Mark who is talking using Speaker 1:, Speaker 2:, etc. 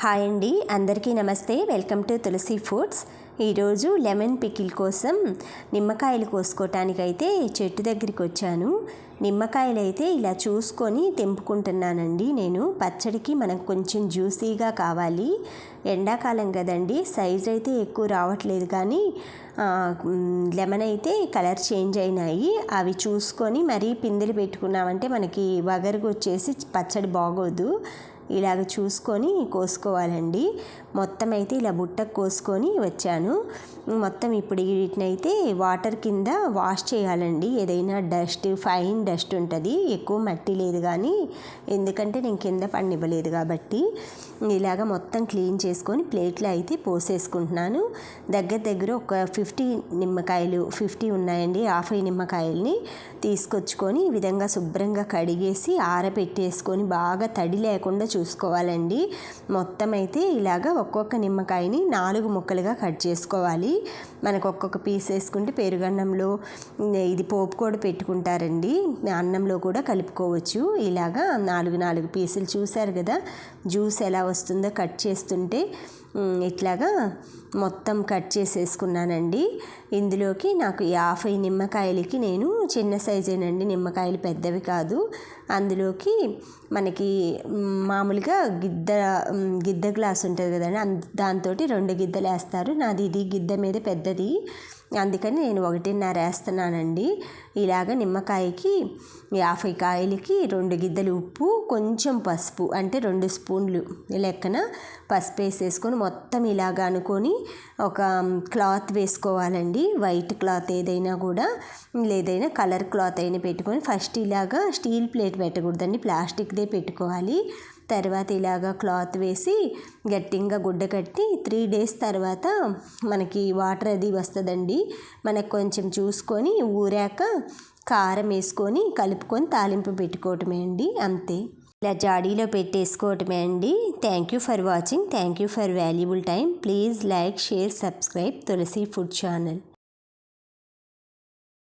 Speaker 1: Hi అండి అందరికీ నమస్తే. Welcome to Tulasi Foods. ఈరోజు లెమన్ పికిల్ కోసం నిమ్మకాయలు కోసుకోవటానికైతే చెట్టు దగ్గరికి వచ్చాను. నిమ్మకాయలు అయితే ఇలా చూసుకొని తెంపుకుంటున్నానండి నేను. పచ్చడికి మనకు కొంచెం జ్యూసీగా కావాలి. ఎండాకాలం కదండి సైజ్ అయితే ఎక్కువ రావట్లేదు కానీ లెమన్ అయితే కలర్ చేంజ్ అయినాయి. అవి చూసుకొని మరీ పిందెలు పెట్టుకున్నామంటే మనకి వగరుకు వచ్చేసి పచ్చడి బాగోదు. ఇలాగ చూసుకొని కోసుకోవాలండి. మొత్తం అయితే ఇలా బుట్టకు కోసుకొని వచ్చాను. మొత్తం ఇప్పుడు వీటినైతే వాటర్ కింద వాష్ చేయాలండి. ఏదైనా డస్ట్ ఫైన్ డస్ట్ ఉంటుంది. ఎక్కువ మట్టి లేదు కానీ ఎందుకంటే నేను కింద పండివ్వలేదు కాబట్టి. ఇలాగ మొత్తం క్లీన్ చేసుకొని ప్లేట్లో అయితే పోసేసుకుంటున్నాను. దగ్గర దగ్గర ఒక ఫిఫ్టీ నిమ్మకాయలు ఫిఫ్టీ ఉన్నాయండి. యాభై నిమ్మకాయల్ని తీసుకొచ్చుకొని ఈ విధంగా శుభ్రంగా కడిగేసి ఆరబెట్టేసుకొని బాగా తడి లేకుండా చూసుకోవాలండి. మొత్తం అయితే ఇలాగ ఒక్కొక్క నిమ్మకాయని నాలుగు ముక్కలుగా కట్ చేసుకోవాలి. మనకు ఒక్కొక్క పీస్ వేసుకుంటే పెరుగన్నంలో ఇది పోపు కూడా పెట్టుకుంటారండి. అన్నంలో కూడా కలుపుకోవచ్చు. ఇలాగా నాలుగు నాలుగు పీసులు చూశారు కదా? జ్యూస్ ఎలా వస్తుందో కట్ చేస్తుంటే ఇట్లాగా మొత్తం కట్ చేసేసుకున్నానండి. ఇందులోకి నాకు యాభై నిమ్మకాయలకి నేను చిన్న సైజేనండి నిమ్మకాయలు పెద్దవి కాదు. అందులోకి మనకి మా మామూలుగా గిద్ద గిద్ద గ్లాస్ ఉంటుంది కదండి. దాంతో రెండు గిద్దలు వేస్తారు. నాది ఇది గిద్ద మీద పెద్దది. అందుకని నేను ఒకటిన్నర వేస్తున్నానండి. ఇలాగ నిమ్మకాయకి యాభై కాయలకి రెండు గిద్దలు ఉప్పు కొంచెం పసుపు అంటే రెండు స్పూన్లు లెక్కన పసుపు వేసేసుకొని మొత్తం ఇలాగ అనుకొని ఒక క్లాత్ వేసుకోవాలండి. వైట్ క్లాత్ ఏదైనా కూడా లేదైనా కలర్ క్లాత్ అయినా పెట్టుకొని ఫస్ట్ ఇలాగా స్టీల్ ప్లేట్ పెట్టకూడదండి. ప్లాస్టిక్దే పెట్టుకోవాలి. తర్వాత ఇలాగ క్లాత్ వేసి గట్టిగా గుడ్డ కట్టి త్రీ డేస్ తర్వాత మనకి వాటర్ అది వస్తుందండి. మనకు కొంచెం చూసుకొని ఊరాక కారం వేసుకొని కలుపుకొని తాలింపు పెట్టుకోవటమే అండి అంతే. ఇలా జాడీలో పెట్టేసుకోవటమే అండి. Thank you for watching thank you for valuable time please like share subscribe Tulasi food channel